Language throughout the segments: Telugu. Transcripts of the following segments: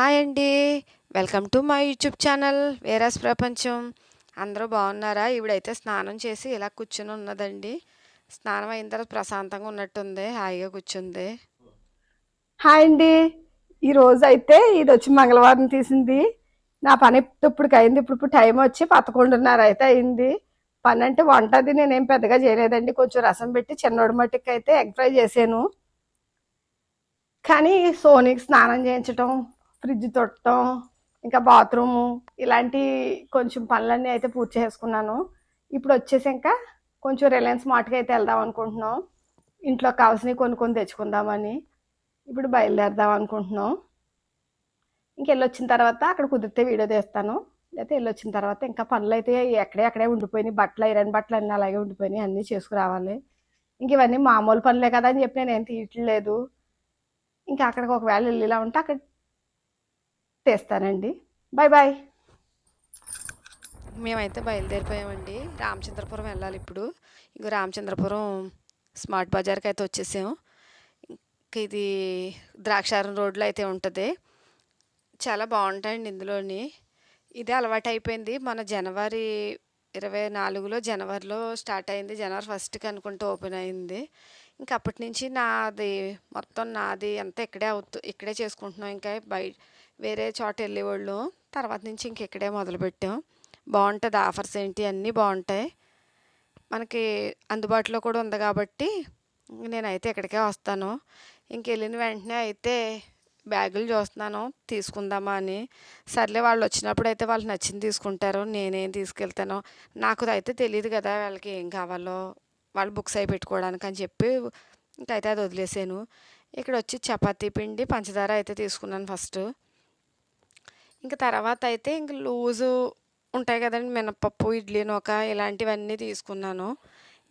హాయ్ అండి. Welcome to my YouTube channel వేరాస్ ప్రపంచం. అందరూ బాగున్నారా? ఈవిడైతే స్నానం చేసి ఇలా కూర్చుని ఉన్నదండి. స్నానం అయిన తర్వాత ప్రశాంతంగా ఉన్నట్టుంది హాయిగా కూర్చుంది. హాయ్ అండి. ఈ రోజు అయితే ఇది వచ్చి మంగళవారం తీసింది. నా పని ఇప్పటికి అయింది. ఇప్పుడు ఇప్పుడు టైం వచ్చి పదకొండున్నర అయితే అయింది. పని అంటే వంట అది నేనేం పెద్దగా చేయలేదండి. కొంచెం రసం పెట్టి చిన్నోడి మట్టికి అయితే ఎగ్ ఫ్రై చేసాను కానీ సోనీకి స్నానం చేయించటం ఫ్రిడ్జ్ తొట్టడం ఇంకా బాత్రూము ఇలాంటి కొంచెం పనులన్నీ అయితే పూర్తి చేసుకున్నాను. ఇప్పుడు వచ్చేసి ఇంకా కొంచెం రిలయన్స్ మార్ట్కి అయితే వెళ్దాం అనుకుంటున్నాం. ఇంట్లో కావాల్సినవి కొన్ని కొన్ని తెచ్చుకుందామని ఇప్పుడు బయలుదేరదాం అనుకుంటున్నాం. ఇంకెళ్ళొచ్చిన తర్వాత అక్కడ కుదిరితే వీడియో తీస్తాను. లేకపోతే వెళ్ళొచ్చిన తర్వాత ఇంకా పనులు అయితే ఎక్కడే అక్కడే ఉండిపోయినాయి. బట్టలు ఐరన్ బట్టలు అన్నీ అలాగే ఉండిపోయినాయి. అన్నీ చేసుకురావాలి. ఇంక ఇవన్నీ మామూలు పనులే కదా అని చెప్పి నేను ఏం తీయట్లేదు. ఇంకా అక్కడికి ఒకవేళ వెళ్ళిలా ఉంటే అక్కడ తీస్తానండి. బాయ్ బాయ్ మేమైతే బయలుదేరిపోయామండి. రామచంద్రపురం వెళ్ళాలి ఇప్పుడు. ఇంక రామచంద్రపురం స్మార్ట్ బజార్కి అయితే వచ్చేసాము. ఇంక ఇది ద్రాక్షారం రోడ్లో అయితే ఉంటుంది. చాలా బాగుంటాయండి ఇందులోని. ఇదే అలవాటు అయిపోయింది. మన జనవరి ఇరవై నాలుగులో జనవరిలో స్టార్ట్ అయింది. జనవరి ఫస్ట్కి అనుకుంటూ ఓపెన్ అయింది. ఇంకా అప్పటి నుంచి నాది మొత్తం నాది అంతా ఇక్కడే అవుతూ ఇక్కడే చేసుకుంటున్నాం. ఇంకా బయట వేరే చోట వెళ్ళేవాళ్ళు. తర్వాత నుంచి ఇంక ఇక్కడే మొదలుపెట్టాం. బాగుంటుంది ఆఫర్స్ ఏంటి? అన్నీ బాగుంటాయి. మనకి అందుబాటులో కూడా ఉంది కాబట్టి నేనైతే ఇక్కడికే వస్తాను. ఇంక వెళ్ళిన వెంటనే అయితే బ్యాగులు చూస్తున్నాను. తీసుకుందామా అని. సర్లే వాళ్ళు వచ్చినప్పుడు అయితే వాళ్ళు నచ్చింది తీసుకుంటారు. నేనేం తీసుకెళ్తానో? నాకు అయితే తెలియదు కదా వాళ్ళకి ఏం కావాలో. వాళ్ళు బుక్స్ అయి పెట్టుకోవడానికి అని చెప్పి ఇంకైతే అది వదిలేసాను. ఇక్కడ వచ్చి చపాతీ పిండి పంచదార అయితే తీసుకున్నాను ఫస్ట్. ఇంకా తర్వాత అయితే ఇంక లూజు ఉంటాయి కదండి మినపప్పు ఇడ్లీ నూక ఇలాంటివన్నీ తీసుకున్నాను.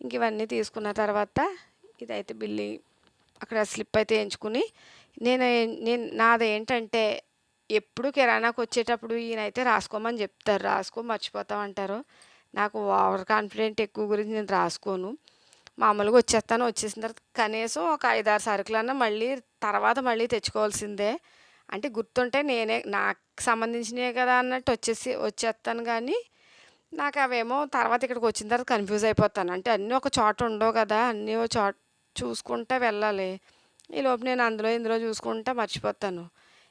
ఇంక ఇవన్నీ తీసుకున్న తర్వాత ఇదైతే బిల్లి అక్కడ స్లిప్ అయితే ఎంచుకుని నేను నేను నాది ఏంటంటే ఎప్పుడు కిరాణాకు వచ్చేటప్పుడు ఈయనైతే రాసుకోమని చెప్తారు. రాసుకో మర్చిపోతాం అంటారు. నాకు ఓవర్ కాన్ఫిడెంట్ ఎక్కువ గురించి నేను రాసుకోను. మామూలుగా వచ్చేస్తాను వచ్చేసిన తర్వాత కనీసం ఒక ఐదారు సరుకులన్నా మళ్ళీ తర్వాత మళ్ళీ తెచ్చుకోవాల్సిందే. అంటే గుర్తుంటే నేనే నాకు సంబంధించినవి కదా అన్నట్టు వచ్చేసి వచ్చేస్తాను కానీ నాకు అవేమో తర్వాత ఇక్కడికి వచ్చిన తర్వాత కన్ఫ్యూజ్ అయిపోతాను. అంటే అన్నీ ఒక చోట ఉండవు కదా అన్నీ ఒక చోట చూసుకుంటే వెళ్ళాలి. ఈ లోపు నేను అందులో ఇందులో చూసుకుంటా మర్చిపోతాను.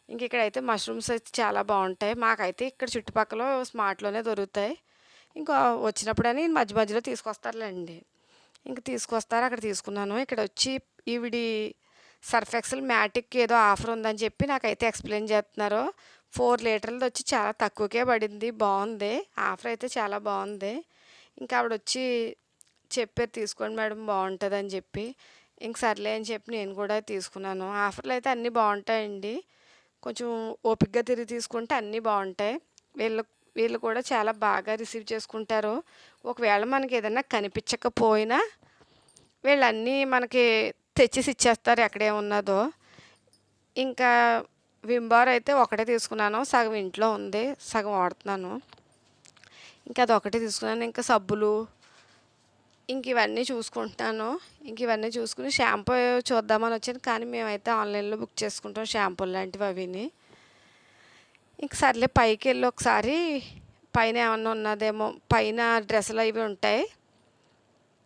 ఇంక ఇక్కడైతే మష్రూమ్స్ అయితే చాలా బాగుంటాయి. మాకైతే ఇక్కడ చుట్టుపక్కల స్మార్ట్లోనే దొరుకుతాయి. ఇంకా వచ్చినప్పుడని మధ్య మధ్యలో తీసుకొస్తారులేండి. ఇంక తీసుకొస్తారు అక్కడ తీసుకున్నాను. ఇక్కడ వచ్చి ఈవిడి సర్ఫ్ ఎక్సెల్ మ్యాటిక్ ఏదో ఆఫర్ ఉందని చెప్పి నాకైతే ఎక్స్ప్లెయిన్ చేస్తున్నారు. ఫోర్ లీటర్లది వచ్చి చాలా తక్కువకే పడింది. బాగుంది. ఆఫర్ అయితే చాలా బాగుంది. ఇంకా ఆవిడ వచ్చి చెప్పారు తీసుకోండి మేడం బాగుంటుంది అని చెప్పి. ఇంక సర్లే అని చెప్పి నేను కూడా తీసుకున్నాను. ఆఫర్లు అయితే అన్నీ బాగుంటాయండి. కొంచెం ఓపిక్గా తిరిగి తీసుకుంటే అన్నీ బాగుంటాయి. వీళ్ళు వీళ్ళు కూడా చాలా బాగా రిసీవ్ చేసుకుంటారు. ఒకవేళ మనకి ఏదైనా కనిపించకపోయినా వీళ్ళన్నీ మనకి తెచ్చేసి ఇచ్చేస్తారు ఎక్కడే ఉన్నదో ఇంకా వింబార్ అయితే ఒకటే తీసుకున్నాను. సగం ఇంట్లో ఉంది సగం వాడుతున్నాను. ఇంకా అది ఒకటే తీసుకున్నాను. ఇంకా సబ్బులు ఇంక ఇవన్నీ చూసుకుంటున్నాను ఇంక ఇవన్నీ చూసుకుని షాంపూ చూద్దామని వచ్చాను. కానీ మేమైతే ఆన్లైన్లో బుక్ చేసుకుంటాం షాంపూలు లాంటివి అవిని. ఇంక సర్లే పైకి వెళ్ళి ఒకసారి పైన ఏమన్నా ఉన్నదేమో పైన డ్రెస్సులు అవి ఉంటాయి.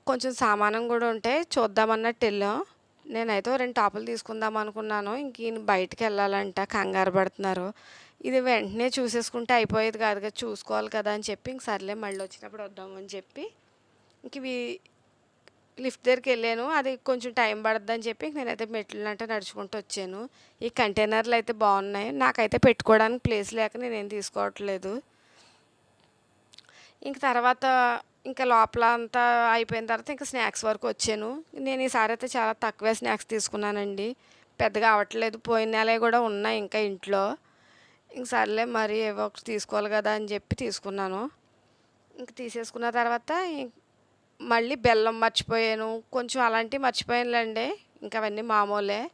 కొంచెం సామానం కూడా ఉంటాయి. చూద్దామన్నట్టు వెళ్ళాం. నేనైతే రెండు టాపులు తీసుకుందాం అనుకున్నాను. ఇంక ఈయన బయటికి వెళ్ళాలంట కంగారు పడుతున్నారు. ఇది వెంటనే చూసేసుకుంటే అయిపోయేది కాదు కదా చూసుకోవాలి కదా అని చెప్పి ఇంక సర్లే మళ్ళీ వచ్చినప్పుడు వద్దామని చెప్పి ఇంక ఇవి లిఫ్ట్ దగ్గరికి వెళ్ళాను. అది కొంచెం టైం పడద్దని చెప్పి నేనైతే మెట్లు అంటే నడుచుకుంటూ వచ్చాను. ఈ కంటైనర్లు అయితే బాగున్నాయి. నాకైతే పెట్టుకోవడానికి ప్లేస్ లేక నేనేం తీసుకోవట్లేదు. ఇంక తర్వాత ఇంకా లోపల అంతా అయిపోయిన తర్వాత ఇంకా స్నాక్స్ వరకు వచ్చాను. నేను ఈసారి అయితే చాలా తక్కువే స్నాక్స్ తీసుకున్నానండి. పెద్దగా అవ్వట్లేదు. పోయిన నెల కూడా ఉన్నాయి ఇంకా ఇంట్లో. ఇంక సర్లే మరి ఏవో ఒకటి తీసుకోవాలి కదా అని చెప్పి తీసుకున్నాను. ఇంక తీసేసుకున్న తర్వాత మళ్ళీ బెల్లం మర్చిపోయాను. కొంచెం అలాంటివి మర్చిపోయానులేండి. ఇంకా అవన్నీ మామూలే.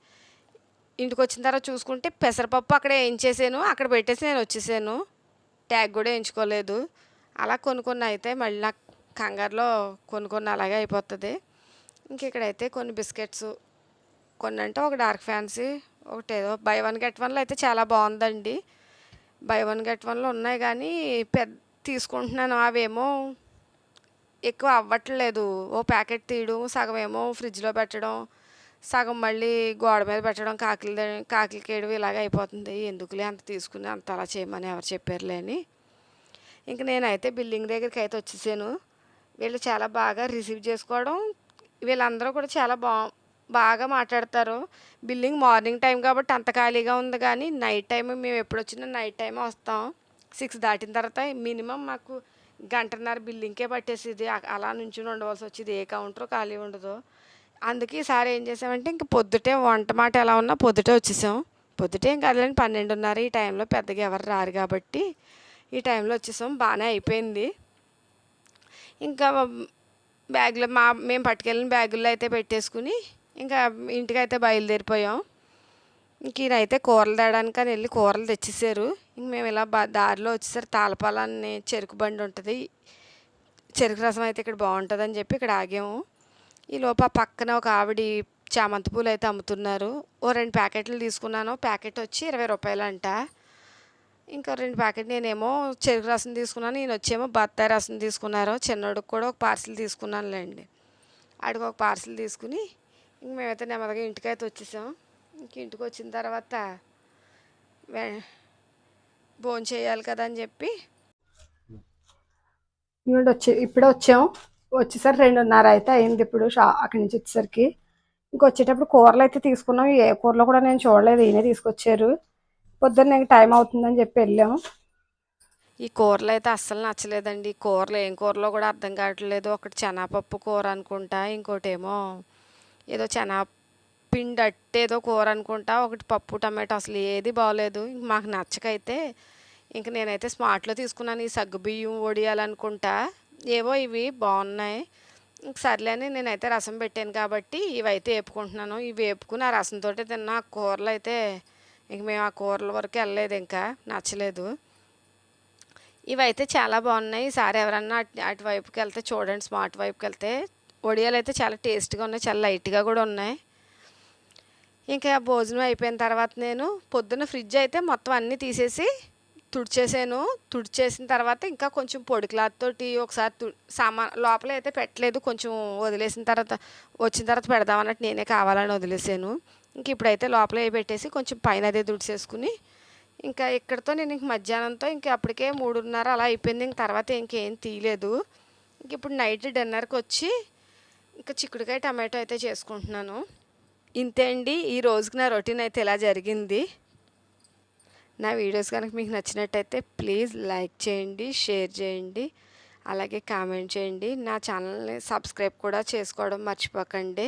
ఇంటికి వచ్చిన తర్వాత చూసుకుంటే పెసరపప్పు అక్కడ వేయించేసాను. అక్కడ పెట్టేసి నేను వచ్చేసాను. ట్యాగ్ కూడా వేయించుకోలేదు. అలా కొన్ని కొన్ని అయితే మళ్ళీ నాకు కంగారులో కొన్ని కొన్ని అలాగే అయిపోతుంది. ఇంక ఇక్కడైతే కొన్ని బిస్కెట్స్ కొన్ని అంటే ఒక డార్క్ ఫ్యాన్సీ ఒకటి ఏదో బై వన్ గెట్ వన్లో అయితే చాలా బాగుందండి. బై వన్ గెట్ వన్లో ఉన్నాయి కానీ పెద్ద తీసుకుంటున్నాను. అవేమో ఎక్కువ అవ్వట్లేదు. ఓ ప్యాకెట్ తీయడం సగం ఏమో ఫ్రిడ్జ్లో పెట్టడం సగం మళ్ళీ గోడ మీద పెట్టడం కాకిలి కాకిలికేయడం ఇలాగ అయిపోతుంది. ఎందుకులే అంత తీసుకుని అంత అలా చేయమని ఎవరు చెప్పారులే అని. ఇంక నేనైతే బిల్డింగ్ దగ్గరికి అయితే వచ్చేసాను. వీళ్ళు చాలా బాగా రిసీవ్ చేసుకోవడం వీళ్ళందరూ కూడా చాలా బా బాగా మాట్లాడతారు. బిల్లింగ్ మార్నింగ్ టైం కాబట్టి అంత ఖాళీగా ఉంది కానీ నైట్ టైం మేము ఎప్పుడు వచ్చినా నైట్ టైం వస్తాం. సిక్స్ దాటిన తర్వాత మినిమం మాకు గంటన్నర బిల్లింగ్కే పట్టేసేది. అలా నుంచి ఉండవలసి వచ్చేది. ఏ కౌంటర్ ఖాళీ ఉండదు. అందుకే ఈసారి ఏం చేసామంటే ఇంక పొద్దుటే వంట మాట ఎలా ఉన్నా పొద్దుటే వచ్చేసాం. పొద్దుటే ఏం అదే పన్నెండున్నర ఈ టైంలో పెద్దగా ఎవరు రారు కాబట్టి ఈ టైంలో వచ్చేసాం. బాగానే అయిపోయింది. ఇంకా బ్యాగ్లో మా మేము పట్టుకెళ్ళిన బ్యాగుల్లో అయితే పెట్టేసుకుని ఇంకా ఇంటికైతే బయలుదేరిపోయాం. ఇంక ఈయనైతే కూరలు తేడానికి అని వెళ్ళి కూరలు తెచ్చేసారు. ఇంక మేము ఇలా బా దారిలో వచ్చేసరి తాళపాలని చెరుకు బండి ఉంటుంది. చెరుకు రసం అయితే ఇక్కడ బాగుంటుందని చెప్పి ఇక్కడ ఆగాము. ఈ లోప పక్కన ఒక ఆవిడ చామంతి పూలు అయితే అమ్ముతున్నారు. ఓ రెండు ప్యాకెట్లు తీసుకున్నాను. ప్యాకెట్ వచ్చి ఇరవై రూపాయలు అంట ఇంకా రెండు ప్యాకెట్ నేనేమో చెరుకు రసం తీసుకున్నాను ఈయన వచ్చేమో బత్తాయి రసం తీసుకున్నారు. చిన్నోడికి కూడా ఒక పార్సిల్ తీసుకున్నానులేండి. ఆడికి ఒక పార్సిల్ తీసుకుని ఇంక మేమైతే నెమ్మదిగా ఇంటికైతే వచ్చేసాం. ఇంక ఇంటికి వచ్చిన తర్వాత భోజనం చేయాలి కదా అని చెప్పి ఇవ్వండి వచ్చి ఇప్పుడే వచ్చాం. వచ్చేసరికి రెండున్నర అయితే అయింది ఇప్పుడు షా అక్కడి నుంచి వచ్చేసరికి. ఇంకొచ్చేటప్పుడు కూరలు అయితే తీసుకున్నాం. ఏ కూరలో కూడా నేను చూడలేదు ఈయనే తీసుకొచ్చారు. పొద్దున్న టైం అవుతుందని చెప్పి వెళ్ళాము. ఈ కూరలు అయితే అస్సలు నచ్చలేదండి. కూరలు ఏం కూరలో కూడా అర్థం కావట్లేదు. ఒకటి శనగపప్పు కూర అనుకుంటా ఇంకోటి ఏమో ఏదో శనగపిండి అట్టేదో కూర అనుకుంటా ఒకటి పప్పు టమాటో అసలు ఏది బాగోలేదు ఇంక మాకు నచ్చకైతే ఇంక నేనైతే స్మార్ట్లో తీసుకున్నాను. ఈ సగ్గు బియ్యం వడియాలనుకుంటా ఏవో ఇవి బాగున్నాయి. ఇంక సర్లే అని నేనైతే రసం పెట్టాను కాబట్టి ఇవైతే వేపుకుంటున్నాను. ఇవి వేపుకుని ఆ రసంతో తిన్న. ఆ కూరలు అయితే ఇంక మేము ఆ కూరల వరకు వెళ్ళలేదు ఇంకా నచ్చలేదు. ఇవైతే చాలా బాగున్నాయి. ఈసారి ఎవరన్నా అటు అటువైపుకి వెళ్తే చూడండి స్మార్ట్ వైపుకి వెళ్తే వడియాలు అయితే చాలా టేస్ట్గా ఉన్నాయి చాలా లైట్గా కూడా ఉన్నాయి. ఇంకా భోజనం అయిపోయిన తర్వాత నేను పొద్దున్న ఫ్రిడ్జ్ అయితే మొత్తం అన్నీ తీసేసి తుడిచేసాను. తుడిచేసిన తర్వాత ఇంకా కొంచెం పొడి క్లాత్ తోటి ఒకసారి తు సామాన్ లోపల అయితే పెట్టలేదు కొంచెం వదిలేసిన తర్వాత వచ్చిన తర్వాత పెడదామన్నట్టు నేనే కావాలని వదిలేసాను. ఇంక ఇప్పుడైతే లోపల పెట్టేసి కొంచెం పైన అదే తుడిచేసుకుని ఇంకా ఇక్కడతో నేను ఇంక మధ్యాహ్నంతో ఇంక అప్పటికే మూడున్నర అలా అయిపోయింది. ఇంక తర్వాత ఇంకేం తీయలేదు. ఇంక ఇప్పుడు నైట్ డిన్నర్కి వచ్చి ఇంకా చిక్కుడుకాయ టమాటో అయితే చేసుకుంటున్నాను. ఇంతే అండి. ఈ రోజుకి నా రొటీన్ అయితే ఇలా జరిగింది. నా వీడియోస్ కనుక మీకు నచ్చినట్టయితే ప్లీజ్ లైక్ చేయండి షేర్ చేయండి అలాగే కామెంట్ చేయండి. నా ఛానల్ని సబ్స్క్రైబ్ కూడా చేసుకోవడం మర్చిపోకండి.